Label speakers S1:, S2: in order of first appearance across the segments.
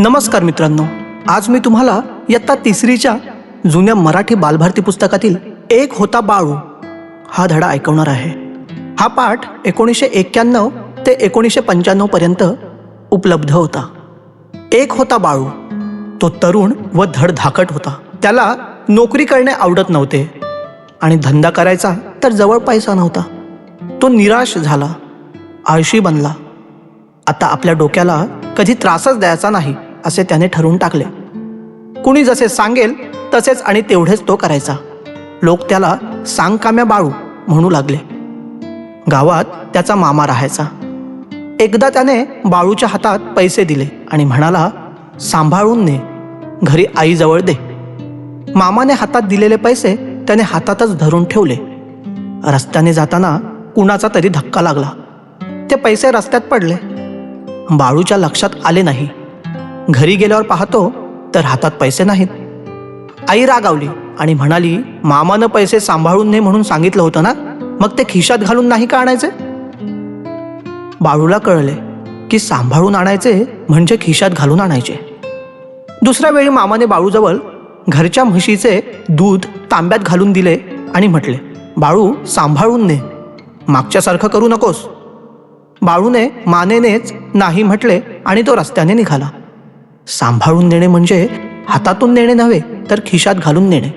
S1: नमस्कार मित्रांनो आज मी तुम्हाला इयत्ता तिसरीच्या जुन्या मराठी बालभारती पुस्तकातील एक होता बाळू हा धडा ऐकवणार आहे. हा पाठ एकोणीसशे एक्क्याण्णव ते एकोणीसशे पंच्याण्णव पर्यंत उपलब्ध होता. एक होता बाळू तो तरुण व धडधाकट होता. त्याला नोकरी करणे आवडत नव्हते आणि धंदा करायचा तर जवळ पैसा नव्हता. तो निराश झाला आळशी बनला. आता आपल्या डोक्याला कधी त्रासच द्यायचा नाही. असे त्याने ठरवून टाकले. कुणी जसे सांगेल तसेच आणि तेवढेच तो करायचा. लोक त्याला सांगकाम्या बाळू म्हणू लागले. गावात त्याचा मामा राहायचा. एकदा त्याने बाळूच्या हातात पैसे दिले आणि म्हणाला सांभाळून ने घरी आईजवळ दे. मामाने हातात दिलेले पैसे त्याने हातातच धरून ठेवले. रस्त्याने जाताना कुणाचा तरी धक्का लागला. ते पैसे रस्त्यात पडले. बाळूच्या लक्षात आले नाही. घरी गेल्यावर पाहतो तर हातात पैसे नाहीत. आई रागावली आणि म्हणाली मामानं पैसे सांभाळून ने म्हणून सांगितलं होतं ना? मग ते खिशात घालून नाही का आणायचे? बाळूला कळले की सांभाळून आणायचे म्हणजे खिशात घालून आणायचे. दुसऱ्या वेळी मामाने बाळूजवळ घरच्या म्हशीचे दूध तांब्यात घालून दिले आणि म्हटले बाळू सांभाळून ने. मागच्यासारखं करू नकोस. बाळूने मानेनेच नाही म्हटले आणि तो रस्त्याने निघाला. सांभाळून देणे म्हणजे हातातून नेणे नव्हे तर खिशात घालून नेणे.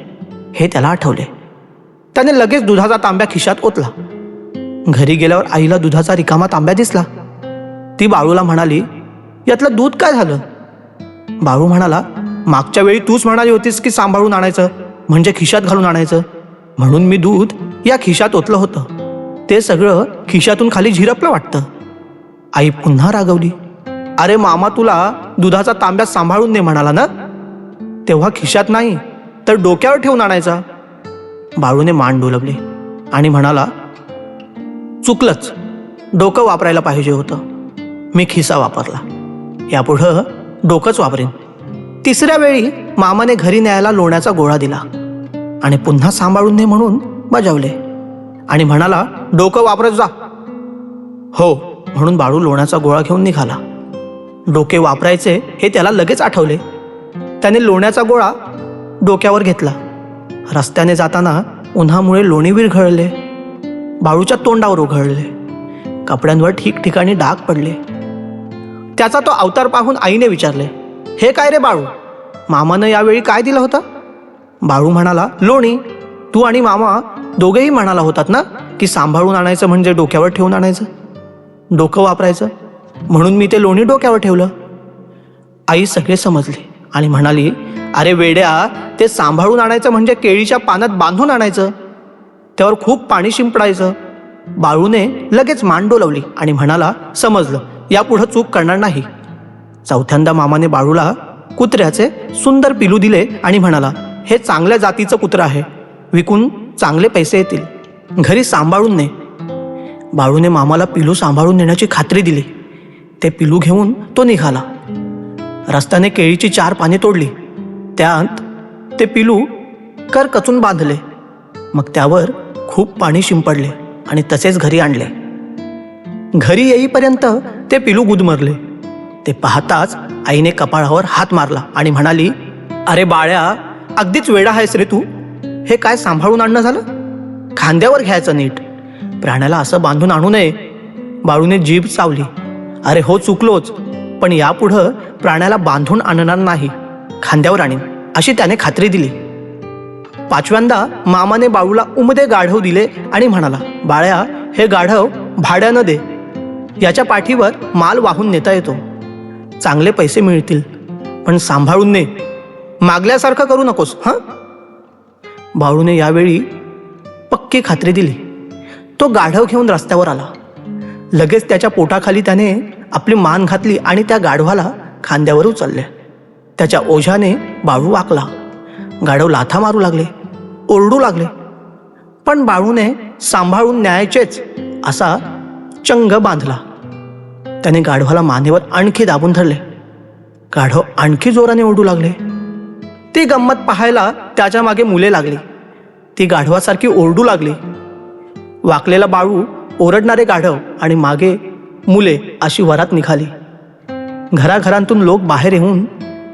S1: हे त्याला आठवले. त्याने लगेच दुधाचा तांब्या खिशात ओतला. घरी गेल्यावर आईला दुधाचा रिकामा तांब्या दिसला. ती बाळूला म्हणाली यातलं दूध काय झालं? बाळू म्हणाला मागच्या वेळी तूच म्हणाली होतीस की सांभाळून आणायचं म्हणजे खिशात घालून आणायचं. म्हणून मी दूध या खिशात ओतलं होतं. ते सगळं खिशातून खाली झिरपलं वाटतं. आई पुन्हा रागवली. अरे मामा तुला दुधाचा तांब्या सांभाळून ने म्हणाला ना? तेव्हा खिशात नाही तर डोक्यावर ठेवून आणायचा. बाळूने मान डोलवले आणि म्हणाला चुकलंच. डोकं वापरायला पाहिजे होतं. मी खिसा वापरला. यापुढं डोकंच वापरेन. तिसऱ्या वेळी मामाने घरी न्यायला लोण्याचा गोळा दिला आणि पुन्हा सांभाळून ने म्हणून बजावले आणि म्हणाला डोकं वापरत जा. हो म्हणून बाळू लोण्याचा गोळा घेऊन निघाला. डोके वापरायचे हे त्याला लगेच आठवले. त्याने लोण्याचा गोळा डोक्यावर घेतला. रस्त्याने जाताना उन्हामुळे लोणी विरघळले. बाळूच्या तोंडावर उघळले. कपड्यांवर ठिकठिकाणी डाग पडले. त्याचा तो अवतार पाहून आईने विचारले हे काय रे बाळू? मामानं यावेळी काय दिलं होतं? बाळू म्हणाला लोणी. तू आणि मामा दोघेही म्हणाला होतात ना की सांभाळून आणायचं म्हणजे डोक्यावर ठेवून आणायचं? डोकं वापरायचं? म्हणून मी ते लोणी डोक्यावर ठेवलं. आई सगळे समजले आणि म्हणाली अरे वेड्या ते सांभाळून आणायचं म्हणजे केळीच्या पानात बांधून आणायचं. त्यावर खूप पाणी शिंपडायचं. बाळूने लगेच मान डोलवली आणि म्हणाला समजलं यापुढं चूक करणार नाही. चौथ्यांदा मामाने बाळूला कुत्र्याचे सुंदर पिलू दिले आणि म्हणाला हे चांगल्या जातीचं कुत्रं आहे. विकून चांगले पैसे येतील. घरी सांभाळून ने. बाळूने मामाला पिलू सांभाळून नेण्याची खात्री दिली. ते पिलू घेऊन तो निघाला. रस्त्याने केळीची चार पाने तोडली. त्यात ते पिलू कर कचून बांधले. मग त्यावर खूप पाणी शिंपडले आणि तसेच घरी आणले. घरी येईपर्यंत ते पिलू गुदमरले. ते पाहताच आईने कपाळावर हात मारला आणि म्हणाली अरे बाळ्या अगदीच वेडा आहेस रे तू. हे काय सांभाळून आणणं झालं? खांद्यावर घ्यायचं नीट. प्राण्याला असं बांधून आणू नये. बाळूने जीभ चावली. अरे हो चुकलोच. पण यापुढं प्राण्याला बांधून आणणार नाही. खांद्यावर आणीन. अशी त्याने खात्री दिली. पाचव्यांदा मामाने बाळूला उमदे गाढव दिले आणि म्हणाला बाळ्या हे गाढव भाड्यानं दे. याच्या पाठीवर माल वाहून नेता येतो. चांगले पैसे मिळतील पण सांभाळून ने. मागल्यासारखं करू नकोस हां? बाळूने यावेळी पक्की खात्री दिली. तो गाढव घेऊन रस्त्यावर आला. लगेच त्याच्या पोटाखाली त्याने आपली मान घातली आणि त्या गाढवाला खांद्यावर उचलले. त्याच्या ओझ्याने बाळू वाकला. गाढव लाथा मारू लागले ओरडू लागले. पण बाळूने सांभाळून न्यायचेच असा चंग बांधला. त्याने गाढवाला मानेवर आणखी दाबून धरले. गाढव आणखी जोराने ओरडू लागले. ती गंमत पाहायला त्याच्यामागे मुले लागली. ती गाढवासारखी ओरडू लागली. वाकलेला बाळू ओरडणारे गाढव आणि मागे मुले अशी वरात निघाली. घराघरांतून लोक बाहेर येऊन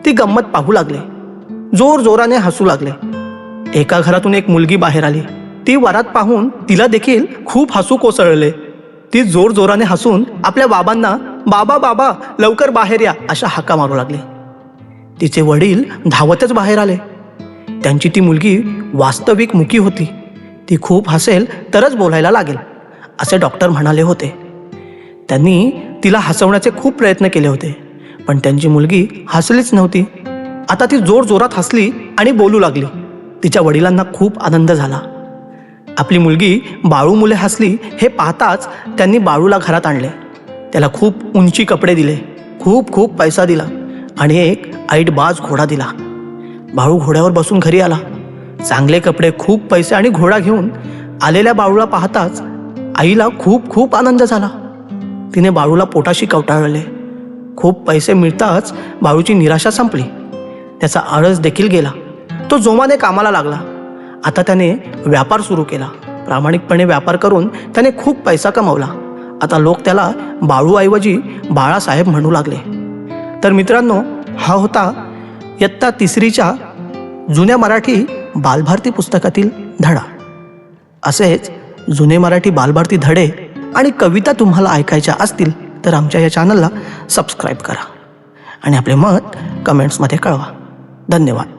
S1: ती गंमत पाहू लागले. जोर जोराने हसू लागले. एका घरातून एक मुलगी बाहेर आली. ती वरात पाहून तिला देखील खूप हसू कोसळले. ती जोर जोराने हसून आपल्या बाबांना बाबा बाबा लवकर बाहेर या अशा हाका मारू लागली. तिचे वडील धावतच बाहेर आले. त्यांची ती मुलगी वास्तविक मुकी होती. ती खूप हसेल तरच बोलायला लागेल असे डॉक्टर म्हणाले होते. त्यांनी तिला हसवण्याचे खूप प्रयत्न केले होते. पण त्यांची मुलगी हसलीच नव्हती. आता ती जोर जोरात हसली आणि बोलू लागली. तिच्या वडिलांना खूप आनंद झाला. आपली मुलगी बाळू मुले हसली हे पाहताच त्यांनी बाळूला घरात आणले. त्याला खूप उंची कपडे दिले खूप खूप पैसा दिला आणि एक ऐटबाज घोडा दिला. बाळू घोड्यावर बसून घरी आला. चांगले कपडे खूप पैसे आणि घोडा घेऊन आलेल्या बाळूला पाहताच आईला खूप खूप आनंद झाला. तिने बाळूला पोटाशी कवटाळले. खूप पैसे मिळताच बाळूची निराशा संपली. त्याचा आळस देखील गेला. तो जोमाने कामाला लागला. आता त्याने व्यापार सुरू केला. प्रामाणिकपणे व्यापार करून त्याने खूप पैसा कमवला. आता लोक त्याला बाळूऐवजी बाळासाहेब म्हणू लागले. तर मित्रांनो हा होता इयत्ता तिसरीच्या जुन्या मराठी बालभारती पुस्तकातील धडा. असेच जुने मराठी बालभारती धडे आणि कविता तुम्हाला ऐकायच्या असतील तर आमच्या या चॅनलला सबस्क्राईब करा. आणि आपले मत कमेंट्समध्ये कळवा. धन्यवाद.